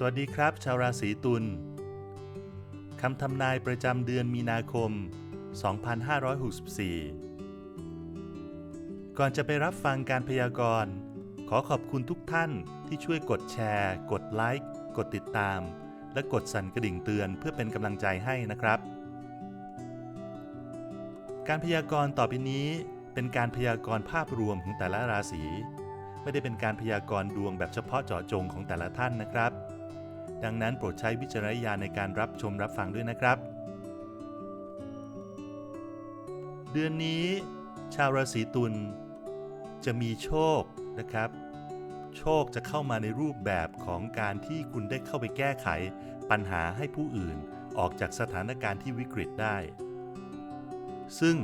สวัสดีครับ ชาวราศีตุลคำทำนายประจำเดือนมีนาคม 2564 ก่อนจะไปรับฟังการพยากรณ์ ขอขอบคุณทุกท่านที่ช่วยกดแชร์ กดไลค์ กดติดตาม และกดสั่นกระดิ่งเตือนเพื่อเป็นกำลังใจให้นะครับ การพยากรณ์ต่อไปนี้เป็นการพยากรณ์ภาพรวมของแต่ละราศีไม่ได้เป็นการพยากรณ์ดวงแบบเฉพาะเจาะจงของแต่ละท่านนะครับ ดังนั้นโปรดใช้วิจารณญาณในการรับชมรับฟังด้วยนะครับ เดือนนี้ ชาวราศีตุลจะมีโชคนะครับ โชคจะเข้ามาในรูปแบบของการที่คุณได้เข้าไปแก้ไขปัญหาให้ผู้อื่นออกจากสถานการณ์ที่วิกฤตได้ ซึ่ง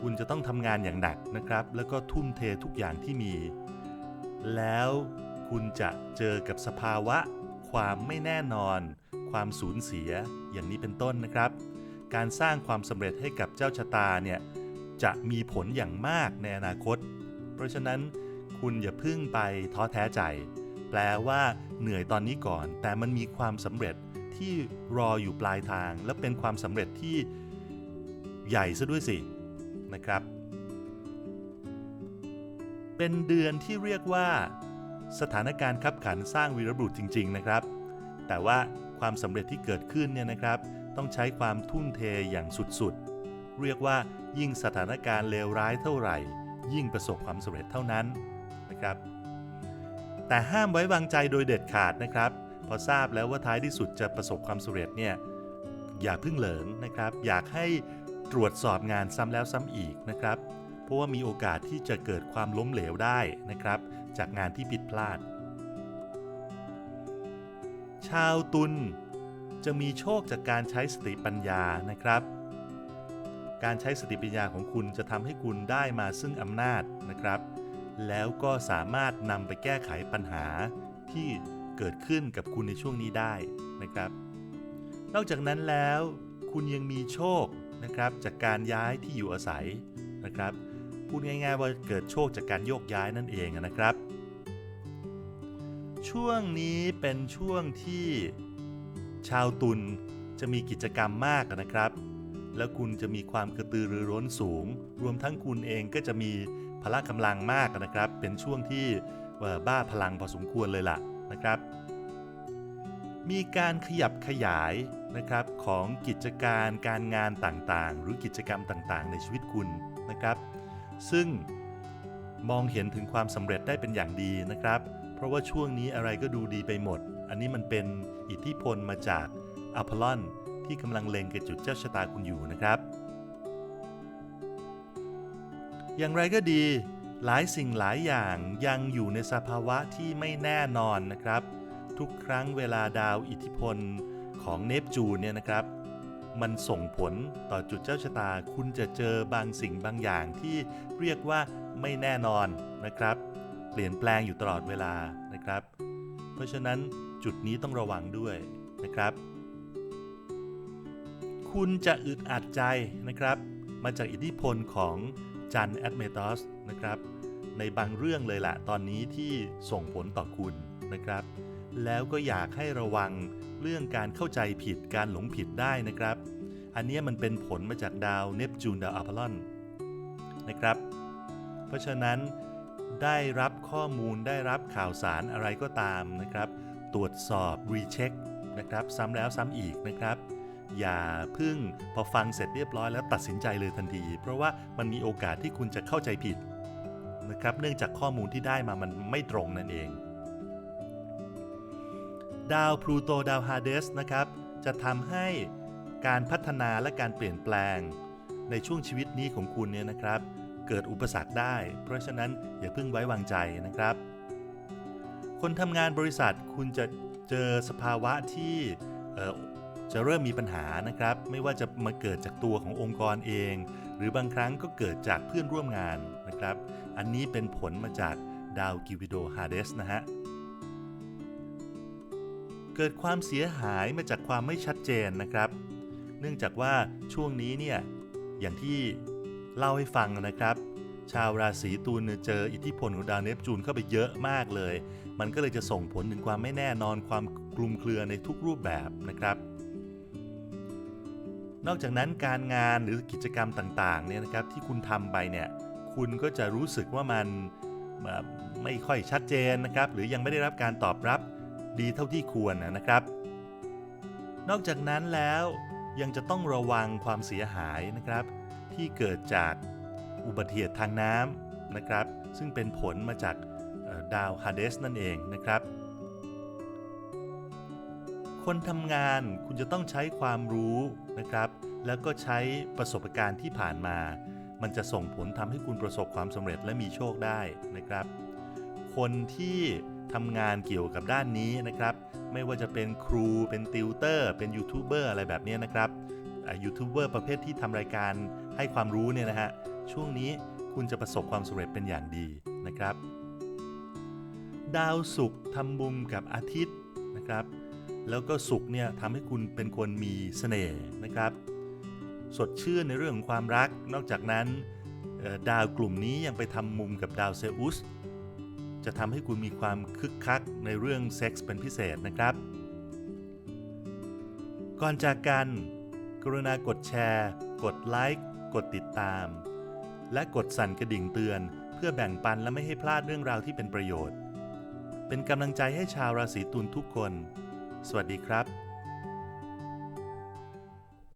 คุณจะต้องทำงานอย่างหนักนะครับ แล้วก็ทุ่มเททุกอย่างที่มี แล้วคุณจะเจอกับสภาวะ ความไม่แน่นอน ความสูญเสียอย่างนี้เป็นต้นนะครับ การสร้างความสำเร็จให้กับเจ้าชะตาเนี่ยจะมีผลอย่างมากในอนาคต เพราะฉะนั้นคุณอย่าพึ่งไปท้อแท้ใจ แปลว่าเหนื่อยตอนนี้ก่อน แต่มันมีความสำเร็จที่รออยู่ปลายทาง และเป็นความสำเร็จที่ใหญ่ซะด้วยสินะครับ เป็นเดือนที่เรียกว่า สถานการณ์ขับขันสร้างวีรบุรุษจริง ๆ นะครับ แต่ว่าความสำเร็จที่เกิดขึ้นเนี่ยนะครับ ต้องใช้ความทุ่มเทอย่างสุดๆ เรียกว่ายิ่งสถานการณ์เลวร้ายเท่าไหร่ ยิ่งประสบความสำเร็จเท่านั้นนะครับ แต่ห้ามไว้วางใจโดยเด็ดขาดนะครับ พอทราบแล้วว่าท้ายที่สุดจะประสบความสำเร็จเนี่ยอย่าเพิ่งเหลิงนะครับ อยากให้ตรวจสอบงานซ้ำแล้วซ้ำอีกนะครับ เพราะว่ามีโอกาสที่จะเกิดความล้มเหลวได้นะครับ จากงานที่ผิดพลาด ชาวตุลจะมีโชคจากการใช้สติปัญญานะครับ การใช้สติปัญญาของคุณจะทำให้คุณได้มาซึ่งอำนาจนะครับ แล้วก็สามารถนำไปแก้ไขปัญหาที่เกิดขึ้นกับคุณในช่วงนี้ได้นะครับ นอกจากนั้นแล้วคุณยังมีโชคนะครับจากการย้ายที่อยู่อาศัยนะครับ พูดง่าย ๆ ว่าเกิดโชคจากการโยกย้ายนั่นเองนะครับ ช่วงนี้เป็นช่วงที่ชาวตุลจะมีกิจกรรมมากนะครับ แล้วคุณจะมีความกระตือรือร้นสูง รวมทั้งคุณเองก็จะมีพละกำลังมากนะครับ เป็นช่วงที่บ้าพลังพอสมควรเลยล่ะนะครับ มีการขยับขยายนะครับของกิจการการงานต่างๆ หรือกิจกรรมต่างๆ ในชีวิตคุณนะครับ ซึ่งมองเห็นถึงความสำเร็จได้เป็นอย่างดีนะครับ เพราะว่าช่วงนี้อะไรก็ดูดีไปหมด อันนี้มันเป็นอิทธิพลมาจากอพอลลอนที่กำลังเล็งกับจุดเจ้าชะตาคุณอยู่นะครับ อย่างไรก็ดีหลายสิ่งหลายอย่างยังอยู่ในสภาวะที่ไม่แน่นอนนะครับ ทุกครั้งเวลาดาวอิทธิพลของเนปจูนเนี่ยนะครับ มันส่งผลต่อจุดเจ้าชะตา คุณจะเจอบางสิ่งบางอย่างที่เรียกว่าไม่แน่นอนนะครับ เปลี่ยนแปลงอยู่ตลอดเวลานะครับ เพราะฉะนั้นจุดนี้ต้องระวังด้วยนะครับ คุณจะอึดอัดใจนะครับ มาจากอิทธิพลของจันแอดเมตอสนะครับ ในบางเรื่องเลยละตอนนี้ที่ส่งผลต่อคุณนะครับ แล้วก็อยากให้ระวัง เรื่องการเข้าใจผิดการหลงผิดได้นะครับ อันนี้มันเป็นผลมาจากดาวเนปจูนดาวอพอลลอนนะครับ เพราะฉะนั้นได้รับข้อมูลได้รับข่าวสารอะไรก็ตามนะครับ ตรวจสอบรีเช็คนะครับ ซ้ำแล้วซ้ำอีกนะครับ อย่าพึ่งพอฟังเสร็จเรียบร้อยแล้วตัดสินใจเลยทันที เพราะว่ามันมีโอกาสที่คุณจะเข้าใจผิดนะครับ เนื่องจากข้อมูลที่ได้มามันไม่ตรงนั่นเอง ดาวพลูโตดาวฮาเดสนะครับ จะทำให้การพัฒนาและการเปลี่ยนแปลง ในช่วงชีวิตนี้ของคุณเนี่ยนะครับ เกิดอุปสรรคได้ เพราะฉะนั้นอย่าเพิ่งไว้วางใจนะครับ คนทำงานบริษัทคุณจะเจอสภาวะที่จะเริ่มมีปัญหานะครับ ไม่ว่าจะมาเกิดจากตัวขององค์กรเอง หรือบางครั้งก็เกิดจากเพื่อนร่วมงานนะครับ อันนี้เป็นผลมาจากดาวกิวิโดฮาเดสนะฮะ เกิดความเสียหายมาจากความไม่ชัดเจนนะครับ เนื่องจากว่าช่วงนี้เนี่ยอย่างที่เล่าให้ฟังนะครับ ชาวราศีตุลเนี่ยเจออิทธิพลของดาวเนปจูนเข้าไปเยอะมากเลย มันก็เลยจะส่งผลถึงความไม่แน่นอนความกลุ่มเครือในทุกรูปแบบนะครับ นอกจากนั้นการงานหรือกิจกรรมต่างๆเนี่ยนะครับที่คุณทำไปเนี่ยคุณก็จะรู้สึกว่ามันไม่ค่อยชัดเจนนะครับ หรือยังไม่ได้รับการตอบรับ ดีเท่าที่ควรนะครับ นอกจากนั้นแล้วยังจะต้องระวังความเสียหายนะครับ ที่เกิดจากอุบัติเหตุทางน้ำนะครับ ซึ่งเป็นผลมาจากดาวฮาเดสนั่นเองนะครับ คนทำงานคุณจะต้องใช้ความรู้นะครับ แล้วก็ใช้ประสบการณ์ที่ผ่านมา มันจะส่งผลทำให้คุณประสบความสำเร็จและมีโชคได้นะครับ คนที่ ทำงานเกี่ยวกับด้านนี้นะครับ ไม่ว่าจะเป็นครูเป็นติวเตอร์ เป็นยูทูบเบอร์อะไรแบบนี้นะครับยูทูบเบอร์ประเภทที่ทำรายการให้ความรู้เนี่ยนะฮะช่วงนี้คุณจะประสบความสำเร็จเป็นอย่างดีนะครับ ดาวศุกร์ทำมุมกับอาทิตย์นะครับ แล้วก็ศุกร์เนี่ยทำให้คุณเป็นคนมีเสน่ห์นะครับ สดชื่นในเรื่องของความรัก นอกจากนั้นดาวกลุ่มนี้ยังไปทำมุมกับดาวเซอุส จะทำให้คุณมีความคึกคักในเรื่องเซ็กส์เป็นพิเศษนะครับ ก่อนจากกัน กรุณากดแชร์ กดไลค์ กดติดตาม และกดสั่นกระดิ่งเตือน เพื่อแบ่งปันและไม่ให้พลาดเรื่องราวที่เป็นประโยชน์ เป็นกำลังใจให้ชาวราศีตุลทุกคน สวัสดีครับ